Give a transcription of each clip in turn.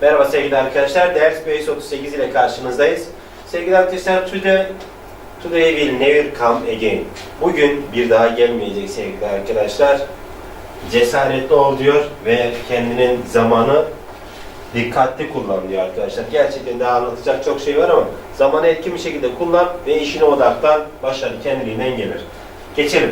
Merhaba sevgili arkadaşlar. Ders Base 38 ile karşınızdayız. Sevgili arkadaşlar, today, today will never come again. Bugün bir daha gelmeyecek sevgili arkadaşlar. Cesaretli ol diyor ve kendinin zamanı dikkatli kullan diyor arkadaşlar. Gerçekten daha anlatacak çok şey var ama zamanı etkin bir şekilde kullan ve işine odaklan. Başarı kendiliğinden gelir. Geçelim.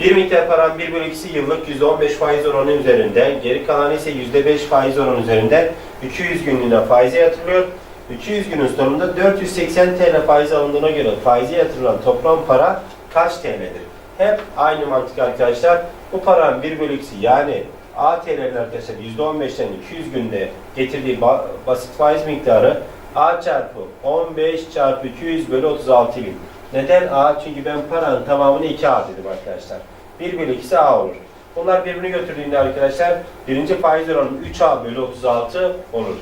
Bir miktar paran 1 bölü 2'si yıllık %15 faiz oranı üzerinden, geri kalanı ise %5 faiz oranı üzerinden 200 günlüğüne faize yatırılıyor. 200 günün sonunda 480 TL faiz alındığına göre faize yatırılan toplam para kaç TL'dir? Hep aynı mantık arkadaşlar. Bu paranın 1 bölü 2'si yani A TL'nin arkadaşlar %15'ten 200 günde getirdiği ba- basit faiz miktarı A çarpı 15 çarpı 200 bölü 36 bin. Neden A? Çünkü ben paranın tamamını 2A dedim arkadaşlar. 1 bölü 2'si A olur. Bunlar birbirini götürdüğünde arkadaşlar birinci faiz oranı 3A bölü 36 olur.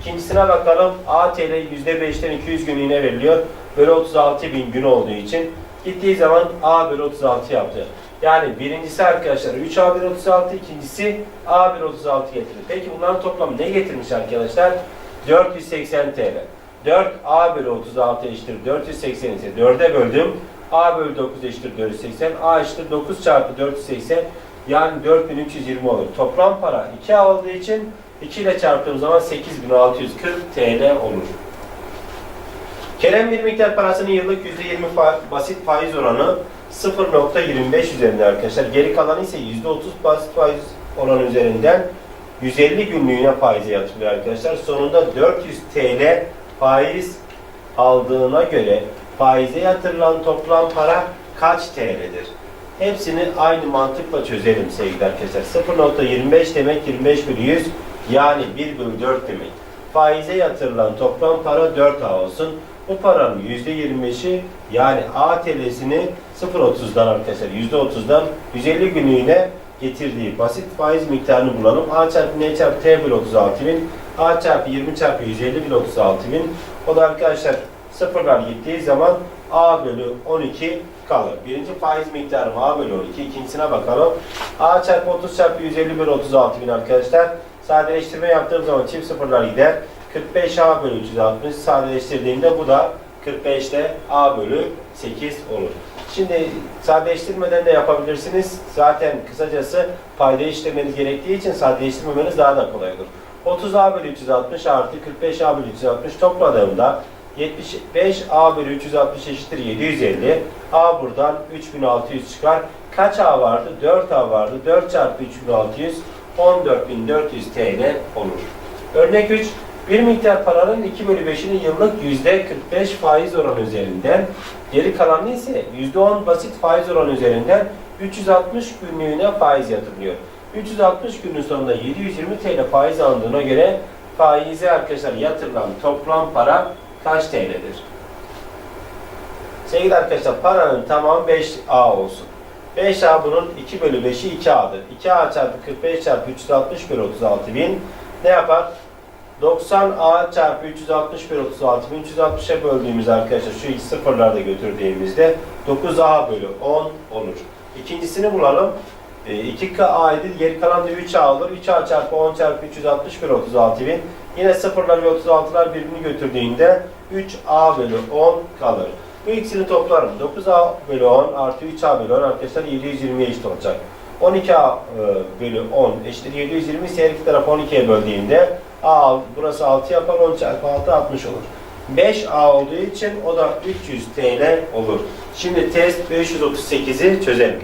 İkincisine bakalım. A TL %5'ten 200 günlüğüne veriliyor. Bölü 36 bin gün olduğu için gittiği zaman A bölü 36 yaptı. Yani birincisi arkadaşlar 3A bölü 36, ikincisi A bölü 36 getirdi. Peki bunların toplamı ne getirmiş arkadaşlar? 480 TL. 4 A bölü 36 eşittir 480 ise 4'e böldüm. A bölü 9 eşittir 480. A eşittir 9 çarpı 480 yani 4320 olur. Toplam para 2 olduğu için 2 ile çarptığım zaman 8640 TL olur. Kerem bir miktar parasının yıllık %20 fa- basit faiz oranı 0.25 üzerinde arkadaşlar. Geri kalanı ise %30 basit faiz oranı üzerinden 150 günlüğüne faize yatırılıyor arkadaşlar. Sonunda 400 TL faiz aldığına göre faize yatırılan toplam para kaç TL'dir? Hepsini aynı mantıkla çözelim sevgili arkadaşlar. 0.25 demek 25 bölü 100 yani 1 bölü 4 demek. Faize yatırılan toplam para 4A olsun. Bu paranın %25'i yani A TL'sini 0.30'dan arkadaşlar %30'dan 150 günlüğüne getirdiği basit faiz miktarını bulalım. A çarpı N çarpı T bölü 36 bin. A çarpı 20 çarpı 150 bölü 36 bin. O da arkadaşlar sıfırlar gittiği zaman A bölü 12 kalır. Birinci faiz miktarı A bölü 12. İkincisine bakalım. A çarpı 30 çarpı 150 bölü 36 bin arkadaşlar. Sadeleştirme yaptığım zaman çift sıfırlar gider. 45 A bölü 360 sadeleştirdiğimde bu da 45'te A bölü 8 olur. Şimdi sadeleştirmeden de yapabilirsiniz. Zaten kısacası payda işlemeniz gerektiği için sadeleştirmemeniz daha da kolay olur. 30A bölü 360 artı 45A bölü 360 topladığımda 75A bölü 360 eşittir 750. A buradan 3600 çıkar. Kaç A vardı? 4A vardı. 4 çarpı 3600 14400 TL olur. Örnek 3. Bir miktar paranın 2 bölü 5'ini yıllık %45 faiz oranı üzerinden, geri kalanı ise %10 basit faiz oranı üzerinden 360 günlüğüne faiz yatırılıyor. 360 günün sonunda 720 TL faiz alındığına göre faize arkadaşlar yatırılan toplam para kaç TL'dir? Sevgili arkadaşlar paranın tamamı 5A olsun. 5A bunun 2 bölü 5'i 2A'dır. 2A çarpı 45 çarpı 360 bölü 36 bin ne yapar? 90A çarpı 360 bölü 36 bin 360'a böldüğümüz arkadaşlar şu iki sıfırlarda götürdüğümüzde 9A bölü 10 olur. İkincisini bulalım. E, 2K idi. Geri kalan da 3A olur. 3A çarpı 10 çarpı 360 bölü 36 bin. Yine sıfırlar ve 36'lar birbirini götürdüğünde 3A bölü 10 kalır. Bu ikisini toplarım. 9A bölü 10 artı 3A bölü 10 arkadaşlar 720'ye eşit olacak. 12A e, bölü 10 eşittir 720 ise her iki tarafı 12'ye böldüğümde A burası 6 yapar 10 çarpı 6 60 olur. 5A olduğu için o da 300 TL olur. Şimdi test 538'i çözelim.